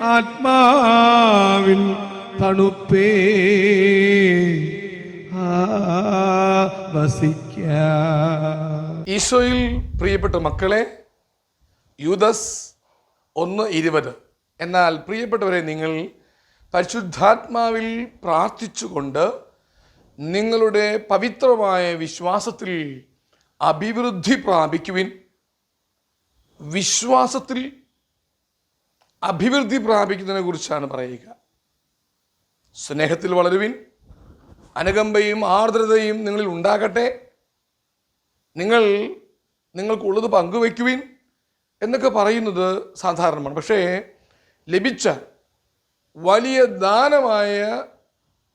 ആത്മാവിൻ തണുപ്പേ. ഈശോയിൽ പ്രിയപ്പെട്ട മക്കളെ യൂദസ് ഒന്ന് ഇരുപത്. എന്നാൽ പ്രിയപ്പെട്ടവരെ നിങ്ങൾ പരിശുദ്ധാത്മാവിൽ പ്രാർത്ഥിച്ചുകൊണ്ട് നിങ്ങളുടെ പവിത്രമായ വിശ്വാസത്തിൽ അഭിവൃദ്ധി പ്രാപിക്കുവിൻ. വിശ്വാസത്തിൽ അഭിവൃദ്ധി പ്രാപിക്കുന്നതിനെ കുറിച്ചാണ് പറയുക. സ്നേഹത്തിൽ വളരുവിൻ അനുകമ്പയും ആർദ്രതയും നിങ്ങളിൽ ഉണ്ടാകട്ടെ. നിങ്ങൾ നിങ്ങൾക്കുള്ളത് പങ്കുവയ്ക്കുവിൻ എന്നൊക്കെ പറയുന്നത് സാധാരണമാണ്. പക്ഷേ ലഭിച്ച വലിയ ദാനമായ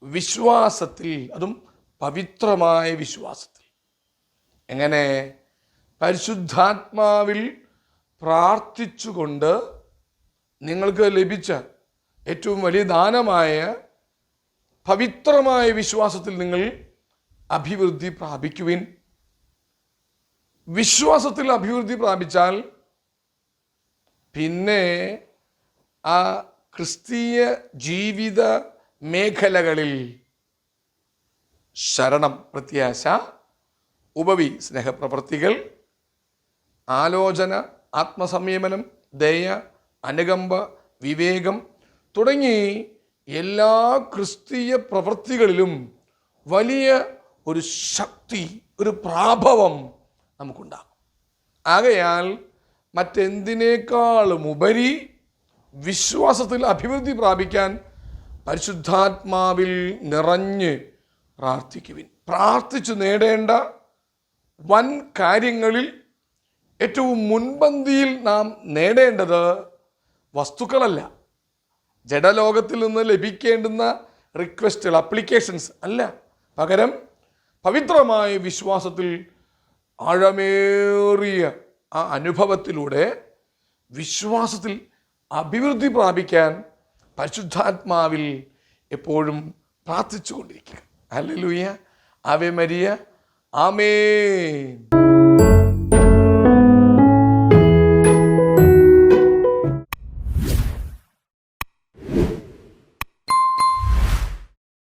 വിശ്വാസത്തിൽ അതും പവിത്രമായ വിശ്വാസത്തിൽ. എങ്ങനെ? പരിശുദ്ധാത്മാവിൽ പ്രാർത്ഥിച്ചുകൊണ്ട് നിങ്ങൾക്ക് ലഭിച്ച ഏറ്റവും വലിയ ദാനമായ പവിത്രമായ വിശ്വാസത്തിൽ നിങ്ങൾ അഭിവൃദ്ധി പ്രാപിക്കുവിൻ. വിശ്വാസത്തിൽ അഭിവൃദ്ധി പ്രാപിച്ചാൽ പിന്നെ ആ ക്രിസ്തീയ ജീവിത മേഖലകളിൽ ശരണം പ്രത്യാശ ഉപവി സ്നേഹപ്രവൃത്തികൾ ആലോചന ആത്മസംയമനം ദയ അനുകമ്പ വിവേകം തുടങ്ങി എല്ലാ ക്രിസ്തീയ പ്രവൃത്തികളിലും വലിയ ഒരു ശക്തി ഒരു പ്രാഭവം നമുക്കുണ്ടാകും. ആകയാൽ മറ്റെന്തിനേക്കാളും ഉപരി വിശ്വാസത്തിൽ അഭിവൃദ്ധി പ്രാപിക്കാൻ പരിശുദ്ധാത്മാവിൽ നിറഞ്ഞ് പ്രാർത്ഥിക്കുവിൻ. പ്രാർത്ഥിച്ചു നേടേണ്ട വൻ കാര്യങ്ങളിൽ ഏറ്റവും മുൻപന്തിയിൽ നാം നേടേണ്ടത് വസ്തുക്കളല്ല. ജഡലോകത്തിൽ നിന്ന് ലഭിക്കേണ്ടുന്ന റിക്വസ്റ്റുകൾ അപ്ലിക്കേഷൻസ് അല്ല. പകരം പവിത്രമായ വിശ്വാസത്തിൽ ആഴമേറിയ ആ അനുഭവത്തിലൂടെ വിശ്വാസത്തിൽ അഭിവൃദ്ധി പ്രാപിക്കാൻ പരിശുദ്ധാത്മാവിൽ എപ്പോഴും പ്രാർത്ഥിച്ചുകൊണ്ടിരിക്കുക. ലൂയ്യ ആവേ മരിയ ആമേൻ.